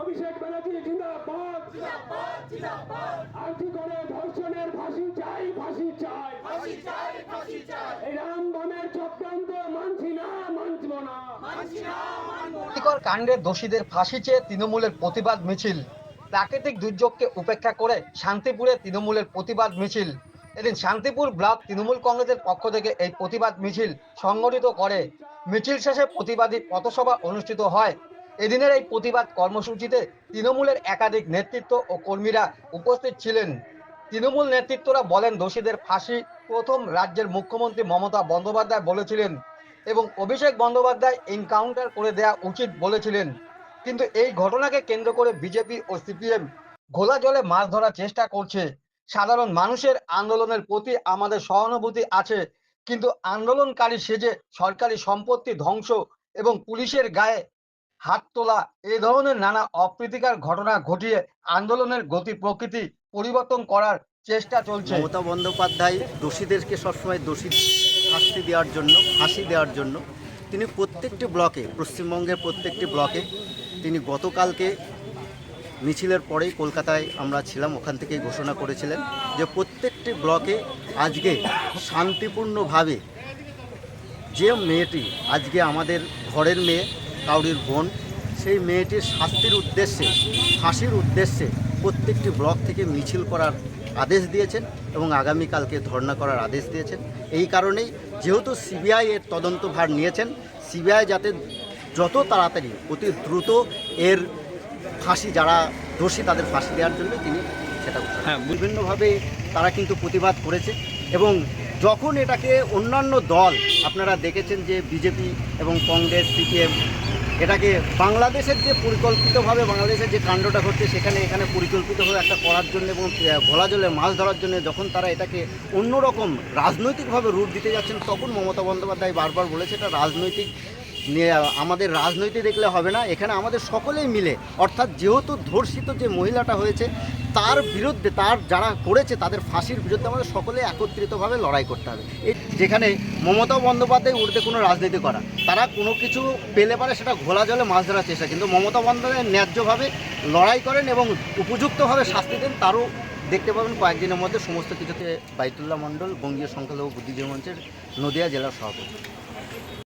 অভিষেক ব্যানার্জি জিন্দাবাদ। আর্থিক করে ধর্ষণের ফাঁসি চাই ফাঁসি চাই। এই রাম বামের চক্রান্ত মানছি না মানব না। ক্ষতিকর কাণ্ডের দোষীদের ফাঁসি চেয়ে তৃণমূলের প্রতিবাদ মিছিল। প্রাকৃতিক দুর্যোগকে উপেক্ষা করে শান্তিপুরে তৃণমূলের প্রতিবাদ মিছিল। এদিন শান্তিপুর ব্লক তৃণমূল কংগ্রেসের পক্ষ থেকে এই প্রতিবাদ মিছিল সংগঠিত করে। মিছিল শেষে প্রতিবাদী পথসভা অনুষ্ঠিত হয়। এদিনের এই প্রতিবাদ কর্মসূচিতে তৃণমূলের একাধিক নেতৃত্ব ও কর্মীরা উপস্থিত ছিলেন। তৃণমূল নেতৃত্বরা বলেন, দোষীদের ফাঁসি প্রথম রাজ্যের মুখ্যমন্ত্রী মমতা বন্দ্যোপাধ্যায় বলেছিলেন এবং অভিষেক বন্দ্যোপাধ্যায় এনকাউন্টার করে দেওয়া উচিত বলেছিলেন। কিন্তু এই ঘটনাকে কেন্দ্র করে বিজেপি ও সিপিএম ঘোলা জলে মাছ ধরার চেষ্টা করছে। সাধারণ মানুষের আন্দোলনের প্রতি আমাদের সহানুভূতি আছে, কিন্তু আন্দোলনকারী সেজে সরকারি সম্পত্তি ধ্বংস এবং পুলিশের গায়ে হাত তোলা এই ধরনের নানা অপ্রীতিকর ঘটনা ঘটিয়ে আন্দোলনের গতি প্রকৃতি পরিবর্তন করার চেষ্টা চলছে। মমতা বন্দ্যোপাধ্যায় দোষীদেরকে সবসময় দোষী শাস্তি দেওয়ার জন্য, ফাঁসি দেওয়ার জন্য, তিনি প্রত্যেকটি ব্লকে, পশ্চিমবঙ্গের প্রত্যেকটি ব্লকে, তিনি গতকালকে মিছিলের পরেই কলকাতায় আমরা ছিলাম, ওখান থেকেই ঘোষণা করেছিলেন যে প্রত্যেকটি ব্লকে আজকে শান্তিপূর্ণভাবে যে মেয়েটি, আজকে আমাদের ঘরের মেয়ে কাউরির বোন সেই মেয়েটির শাস্তির উদ্দেশ্যে ফাঁসির উদ্দেশ্যে প্রত্যেকটি ব্লক থেকে মিছিল করার আদেশ দিয়েছেন এবং আগামীকালকে ধর্ণা করার আদেশ দিয়েছেন। এই কারণেই যেহেতু সিবিআই এর তদন্তভার নিয়েছেন সিবিআই যাতে যত তাড়াতাড়ি অতি দ্রুত এর ফাঁসি যারা দোষী তাদের ফাঁসি দেওয়ার জন্য তিনি সেটা হ্যাঁ বিভিন্নভাবে তারা কিন্তু প্রতিবাদ করেছে এবং যখন এটাকে অন্যান্য দল আপনারা দেখেছেন যে বিজেপি এবং কংগ্রেস সিপিএম এটাকে বাংলাদেশের যে পরিকল্পিতভাবে বাংলাদেশের যে কাণ্ডটা ঘটছে, সেখানে এখানে পরিকল্পিতভাবে একটা করার জন্য এবং ঘোলা জলে মাছ ধরার জন্য যখন তারা এটাকে অন্যরকম রাজনৈতিকভাবে রূপ দিতে যাচ্ছেন, তখন মমতা বন্দ্যোপাধ্যায় বারবার বলেছে এটা রাজনৈতিক আমাদের রাজনৈতিক দেখলে হবে না। এখানে আমাদের সকলেই মিলে, অর্থাৎ যেহেতু ধর্ষিত যে মহিলাটা হয়েছে তার বিরুদ্ধে, তার যারা করেছে, তাদের ফাঁসির বিরুদ্ধে আমাদের সকলে একত্রিতভাবে লড়াই করতে হবে। যেখানে মমতা বন্দ্যোপাধ্যায় উর্ধে কোনো রাজনীতি করা, তারা কোনো কিছু পেলে পারে সেটা ঘোলা জলে মাছ ধরার চেষ্টা, কিন্তু মমতা বন্দ্যোপাধ্যায় ন্যায্যভাবে লড়াই করেন এবং উপযুক্তভাবে শাস্তি দেন, তারও দেখতে পাবেন কয়েকদিনের মধ্যে সমস্ত কিছুতে বাইতুল্লাহ মণ্ডল, বঙ্গীয় সংখ্যালঘু বুদ্ধিজীবী মঞ্চের নদিয়া জেলার সভাপতি।